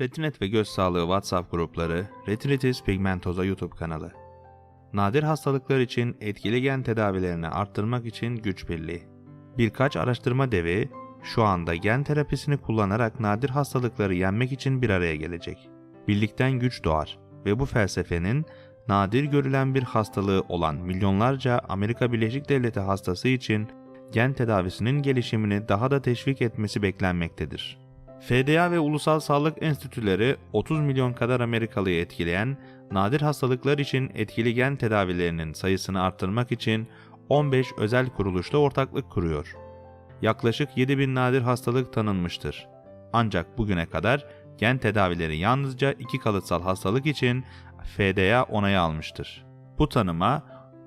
Retinet ve Göz Sağlığı WhatsApp grupları, Retinitis Pigmentosa YouTube kanalı. Nadir hastalıklar için etkili gen tedavilerini arttırmak için güç birliği. Birkaç araştırma devi şu anda gen terapisini kullanarak nadir hastalıkları yenmek için bir araya gelecek. Birlikten güç doğar ve bu felsefenin nadir görülen bir hastalığı olan milyonlarca Amerika Birleşik Devleti hastası için gen tedavisinin gelişimini daha da teşvik etmesi beklenmektedir. FDA ve ulusal sağlık enstitüleri 30 milyon kadar Amerikalıyı etkileyen nadir hastalıklar için etkili gen tedavilerinin sayısını arttırmak için 15 özel kuruluşla ortaklık kuruyor. Yaklaşık 7000 nadir hastalık tanınmıştır. Ancak bugüne kadar gen tedavileri yalnızca iki kalıtsal hastalık için FDA onayı almıştır. Bu tanıma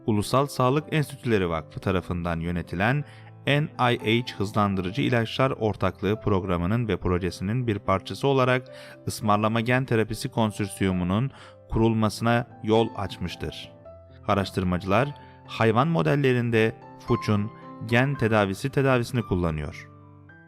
Ulusal Sağlık Enstitüleri Vakfı tarafından yönetilen NIH Hızlandırıcı İlaçlar Ortaklığı programının ve projesinin bir parçası olarak ısmarlama gen terapisi konsürsiyumunun kurulmasına yol açmıştır. Araştırmacılar hayvan modellerinde Fuch'un gen tedavisi tedavisini kullanıyor.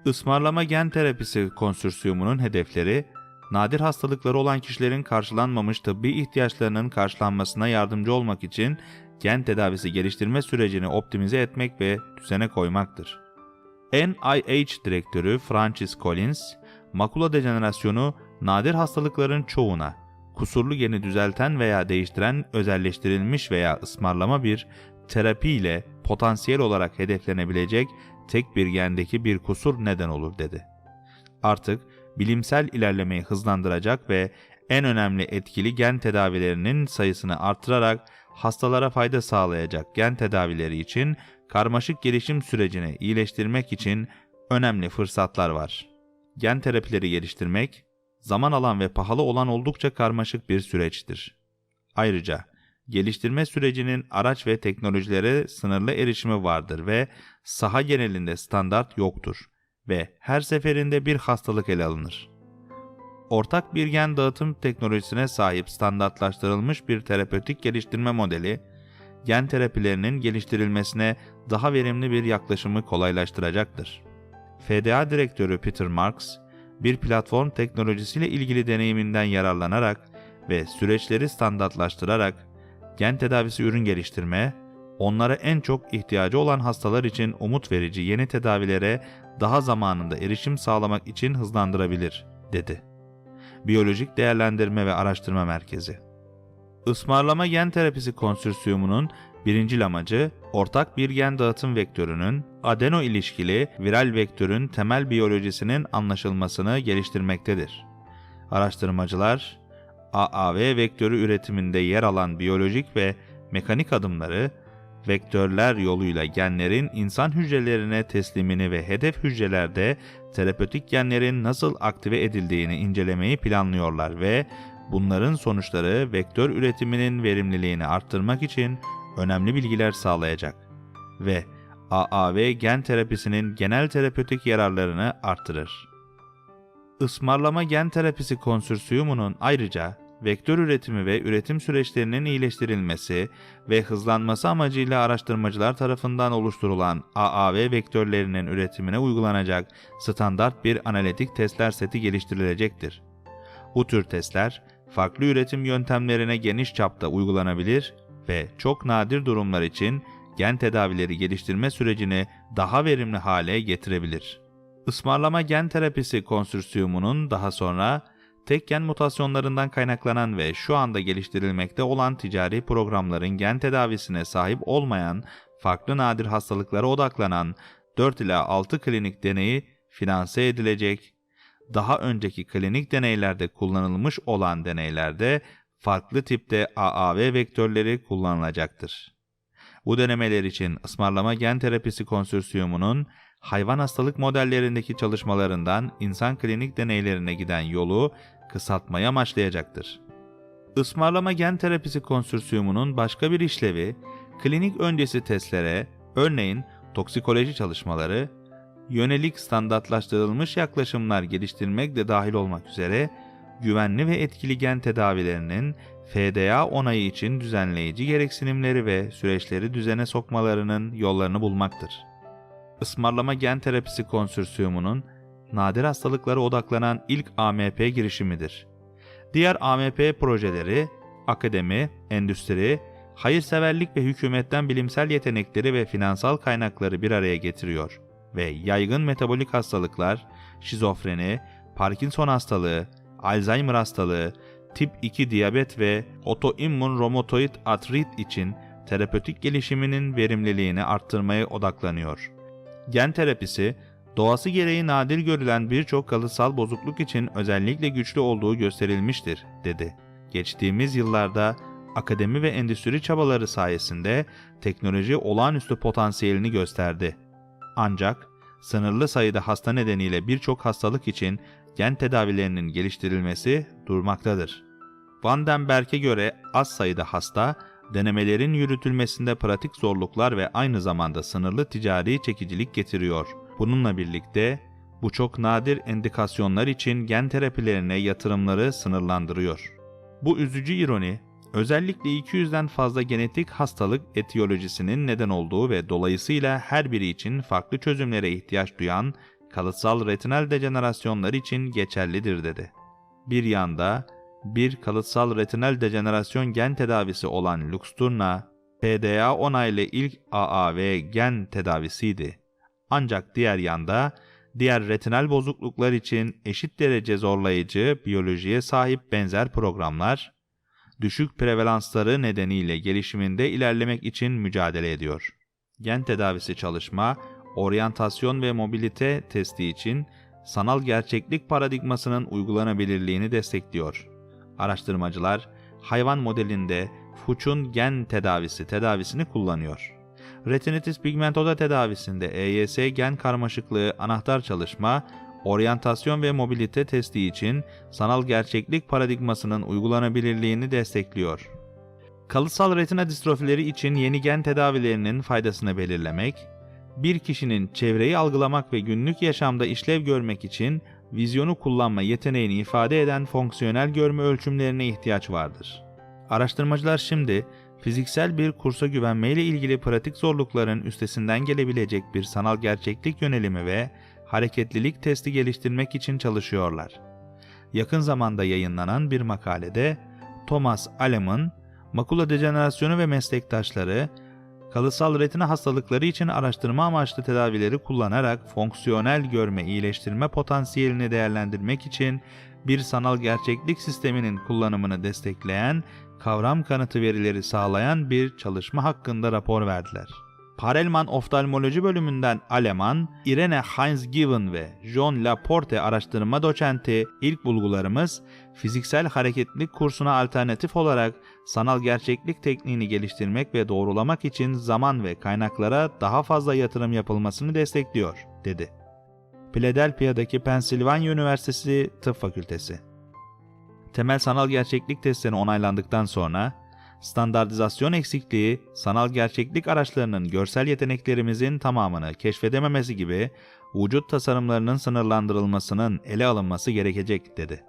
Ismarlama gen terapisi konsürsiyumunun hedefleri nadir hastalıkları olan kişilerin karşılanmamış tıbbi ihtiyaçlarının karşılanmasına yardımcı olmak için gen tedavisi geliştirme sürecini optimize etmek ve düzene koymaktır. NIH direktörü Francis Collins, makula dejenerasyonu nadir hastalıkların çoğuna, kusurlu geni düzelten veya değiştiren özelleştirilmiş veya ısmarlama bir terapi ile potansiyel olarak hedeflenebilecek tek bir gendeki bir kusur neden olur dedi. Artık bilimsel ilerlemeyi hızlandıracak ve en önemli etkili gen tedavilerinin sayısını artırarak hastalara fayda sağlayacak gen tedavileri için karmaşık gelişim sürecini iyileştirmek için önemli fırsatlar var. Gen terapileri geliştirmek, zaman alan ve pahalı olan oldukça karmaşık bir süreçtir. Ayrıca geliştirme sürecinin araç ve teknolojilere sınırlı erişimi vardır ve saha genelinde standart yoktur ve her seferinde bir hastalık ele alınır. Ortak bir gen dağıtım teknolojisine sahip standartlaştırılmış bir terapötik geliştirme modeli, gen terapilerinin geliştirilmesine daha verimli bir yaklaşımı kolaylaştıracaktır. FDA Direktörü Peter Marks, bir platform teknolojisiyle ilgili deneyiminden yararlanarak ve süreçleri standartlaştırarak gen tedavisi ürün geliştirme, onlara en çok ihtiyacı olan hastalar için umut verici yeni tedavilere daha zamanında erişim sağlamak için hızlandırabilir, dedi. Biyolojik Değerlendirme ve Araştırma Merkezi Ismarlama Gen Terapisi Konsürsiyumu'nun birincil amacı, ortak bir gen dağıtım vektörünün, adeno ilişkili viral vektörün temel biyolojisinin anlaşılmasını geliştirmektedir. Araştırmacılar, AAV vektörü üretiminde yer alan biyolojik ve mekanik adımları, vektörler yoluyla genlerin insan hücrelerine teslimini ve hedef hücrelerde terapötik genlerin nasıl aktive edildiğini incelemeyi planlıyorlar ve bunların sonuçları vektör üretiminin verimliliğini arttırmak için önemli bilgiler sağlayacak ve AAV gen terapisinin genel terapötik yararlarını artırır. Ismarlama gen terapisi konsürsiyumunun ayrıca vektör üretimi ve üretim süreçlerinin iyileştirilmesi ve hızlanması amacıyla araştırmacılar tarafından oluşturulan AAV vektörlerinin üretimine uygulanacak standart bir analitik testler seti geliştirilecektir. Bu tür testler farklı üretim yöntemlerine geniş çapta uygulanabilir ve çok nadir durumlar için gen tedavileri geliştirme sürecini daha verimli hale getirebilir. Ismarlama gen terapisi konsürsiyumunun daha sonra tek gen mutasyonlarından kaynaklanan ve şu anda geliştirilmekte olan ticari programların gen tedavisine sahip olmayan farklı nadir hastalıklara odaklanan 4 ila 6 klinik deneyi finanse edilecek. Daha önceki klinik deneylerde kullanılmış olan deneylerde farklı tipte AAV vektörleri kullanılacaktır. Bu denemeler için ısmarlama gen terapisi konsürsiyumunun hayvan hastalık modellerindeki çalışmalarından insan klinik deneylerine giden yolu kısaltmayı amaçlayacaktır. Ismarlama gen terapisi konsürsiyumunun başka bir işlevi, klinik öncesi testlere, örneğin toksikoloji çalışmaları, yönelik standartlaştırılmış yaklaşımlar geliştirmek de dahil olmak üzere güvenli ve etkili gen tedavilerinin FDA onayı için düzenleyici gereksinimleri ve süreçleri düzene sokmalarının yollarını bulmaktır. Ismarlama gen terapisi konsürsiyumunun nadir hastalıklara odaklanan ilk AMP girişimidir. Diğer AMP projeleri akademi, endüstri, hayırseverlik ve hükümetten bilimsel yetenekleri ve finansal kaynakları bir araya getiriyor ve yaygın metabolik hastalıklar, şizofreni, Parkinson hastalığı, Alzheimer hastalığı, tip 2 diyabet ve otoimmün romatoid artrit için terapötik gelişiminin verimliliğini arttırmaya odaklanıyor. Gen terapisi, doğası gereği nadir görülen birçok kalıtsal bozukluk için özellikle güçlü olduğu gösterilmiştir, dedi. Geçtiğimiz yıllarda akademi ve endüstri çabaları sayesinde teknoloji olağanüstü potansiyelini gösterdi. Ancak sınırlı sayıda hasta nedeniyle birçok hastalık için gen tedavilerinin geliştirilmesi durmaktadır. Van den Berk'e göre az sayıda hasta, denemelerin yürütülmesinde pratik zorluklar ve aynı zamanda sınırlı ticari çekicilik getiriyor. Bununla birlikte bu çok nadir endikasyonlar için gen terapilerine yatırımları sınırlandırıyor. Bu üzücü ironi, özellikle 200'den fazla genetik hastalık etiyolojisinin neden olduğu ve dolayısıyla her biri için farklı çözümlere ihtiyaç duyan kalıtsal retinal dejenerasyonlar için geçerlidir dedi. Bir yanda bir kalıtsal retinal dejenerasyon gen tedavisi olan Luxturna, PDA onaylı ilk AAV gen tedavisiydi. Ancak diğer yanda diğer retinal bozukluklar için eşit derece zorlayıcı biyolojiye sahip benzer programlar, düşük prevalansları nedeniyle gelişiminde ilerlemek için mücadele ediyor. Gen tedavisi çalışma, oryantasyon ve mobilite testi için sanal gerçeklik paradigmasının uygulanabilirliğini destekliyor. Araştırmacılar hayvan modelinde Fuch'un gen tedavisi tedavisini kullanıyor. Retinitis pigmentosa tedavisinde EYS gen karmaşıklığı anahtar çalışma, oryantasyon ve mobilite testi için sanal gerçeklik paradigmasının uygulanabilirliğini destekliyor. Kalıtsal retina distrofileri için yeni gen tedavilerinin faydasını belirlemek, bir kişinin çevreyi algılamak ve günlük yaşamda işlev görmek için vizyonu kullanma yeteneğini ifade eden fonksiyonel görme ölçümlerine ihtiyaç vardır. Araştırmacılar şimdi fiziksel bir kursa güvenmeyle ilgili pratik zorlukların üstesinden gelebilecek bir sanal gerçeklik yönelimi ve hareketlilik testi geliştirmek için çalışıyorlar. Yakın zamanda yayınlanan bir makalede Thomas Alem'ın makula dejenerasyonu ve meslektaşları kalıtsal retina hastalıkları için araştırma amaçlı tedavileri kullanarak fonksiyonel görme iyileştirme potansiyelini değerlendirmek için bir sanal gerçeklik sisteminin kullanımını destekleyen kavram kanıtı verileri sağlayan bir çalışma hakkında rapor verdiler. Parelman Oftalmoloji bölümünden Aleman, Irene Heinz-Given ve John Laporte araştırma doçenti ilk bulgularımız fiziksel hareketlilik kursuna alternatif olarak sanal gerçeklik tekniğini geliştirmek ve doğrulamak için zaman ve kaynaklara daha fazla yatırım yapılmasını destekliyor, dedi. Philadelphia'daki Pennsylvania Üniversitesi Tıp Fakültesi Temel sanal gerçeklik testleri onaylandıktan sonra standartizasyon eksikliği, sanal gerçeklik araçlarının görsel yeteneklerimizin tamamını keşfedememesi gibi vücut tasarımlarının sınırlandırılmasının ele alınması gerekecek dedi.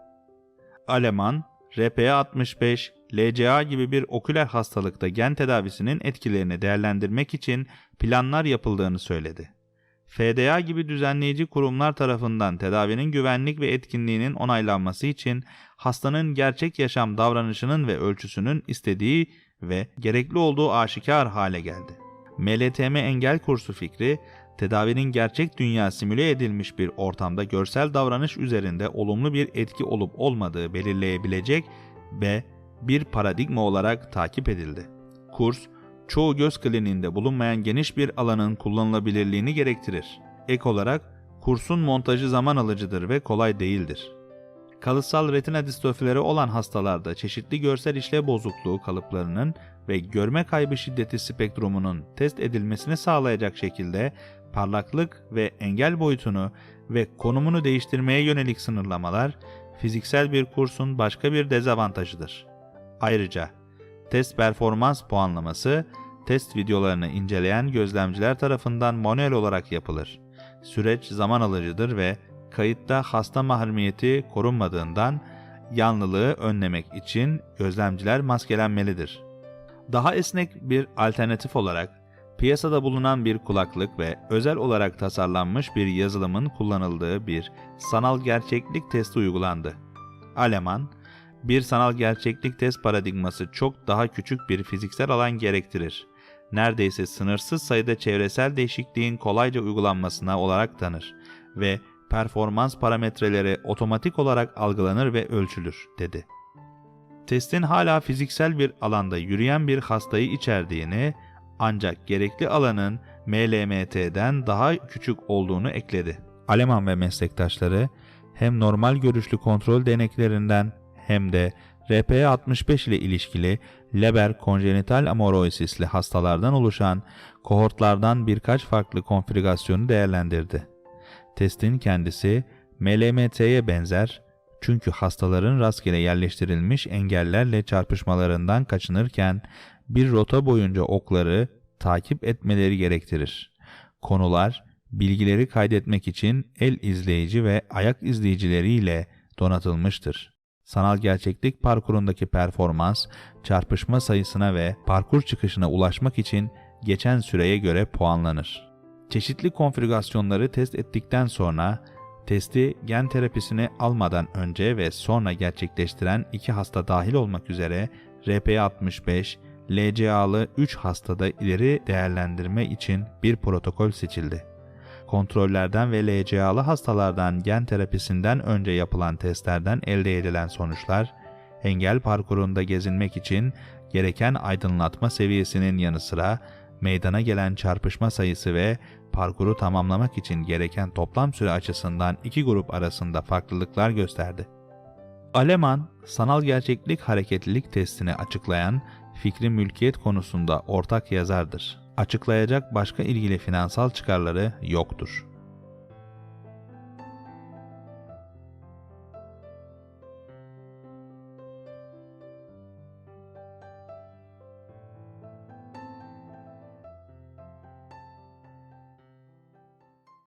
Aleman, RPA65, LCA gibi bir oküler hastalıkta gen tedavisinin etkilerini değerlendirmek için planlar yapıldığını söyledi. FDA gibi düzenleyici kurumlar tarafından tedavinin güvenlik ve etkinliğinin onaylanması için hastanın gerçek yaşam davranışının ve ölçüsünün istediği ve gerekli olduğu aşikar hale geldi. MLTM engel kursu fikri, tedavinin gerçek dünya simüle edilmiş bir ortamda görsel davranış üzerinde olumlu bir etki olup olmadığı belirleyebilecek ve bir paradigma olarak takip edildi. Kurs, çoğu göz kliniğinde bulunmayan geniş bir alanın kullanılabilirliğini gerektirir. Ek olarak kursun montajı zaman alıcıdır ve kolay değildir. Kalıtsal retina distrofileri olan hastalarda çeşitli görsel işlev bozukluğu kalıplarının ve görme kaybı şiddeti spektrumunun test edilmesini sağlayacak şekilde parlaklık ve engel boyutunu ve konumunu değiştirmeye yönelik sınırlamalar fiziksel bir kursun başka bir dezavantajıdır. Ayrıca test performans puanlaması test videolarını inceleyen gözlemciler tarafından manuel olarak yapılır. Süreç zaman alıcıdır ve kayıtta hasta mahremiyeti korunmadığından yanlılığı önlemek için gözlemciler maskelenmelidir. Daha esnek bir alternatif olarak piyasada bulunan bir kulaklık ve özel olarak tasarlanmış bir yazılımın kullanıldığı bir sanal gerçeklik testi uygulandı. Aleman, bir sanal gerçeklik test paradigması çok daha küçük bir fiziksel alan gerektirir. Neredeyse sınırsız sayıda çevresel değişikliğin kolayca uygulanmasına olarak tanır ve performans parametreleri otomatik olarak algılanır ve ölçülür, dedi. Testin hala fiziksel bir alanda yürüyen bir hastayı içerdiğini ancak gerekli alanın MLMT'den daha küçük olduğunu ekledi. Aleman ve meslektaşları hem normal görüşlü kontrol deneklerinden hem de RP65 ile ilişkili Leber konjenital amauroisisli hastalardan oluşan kohortlardan birkaç farklı konfigürasyonu değerlendirdi. Testin kendisi MLMT'ye benzer çünkü hastaların rastgele yerleştirilmiş engellerle çarpışmalarından kaçınırken bir rota boyunca okları takip etmeleri gerektirir. Konular, bilgileri kaydetmek için el izleyici ve ayak izleyicileriyle donatılmıştır. Sanal gerçeklik parkurundaki performans, çarpışma sayısına ve parkur çıkışına ulaşmak için geçen süreye göre puanlanır. Çeşitli konfigürasyonları test ettikten sonra testi gen terapisini almadan önce ve sonra gerçekleştiren iki hasta dahil olmak üzere RP65, LCA'lı 3 hastada ileri değerlendirme için bir protokol seçildi. Kontrollerden ve LCA'lı hastalardan gen terapisinden önce yapılan testlerden elde edilen sonuçlar, engel parkurunda gezinmek için gereken aydınlatma seviyesinin yanı sıra meydana gelen çarpışma sayısı ve parkuru tamamlamak için gereken toplam süre açısından iki grup arasında farklılıklar gösterdi. Aleman, sanal gerçeklik hareketlilik testini açıklayan fikri mülkiyet konusunda ortak yazardır. Açıklayacak başka ilgili finansal çıkarları yoktur.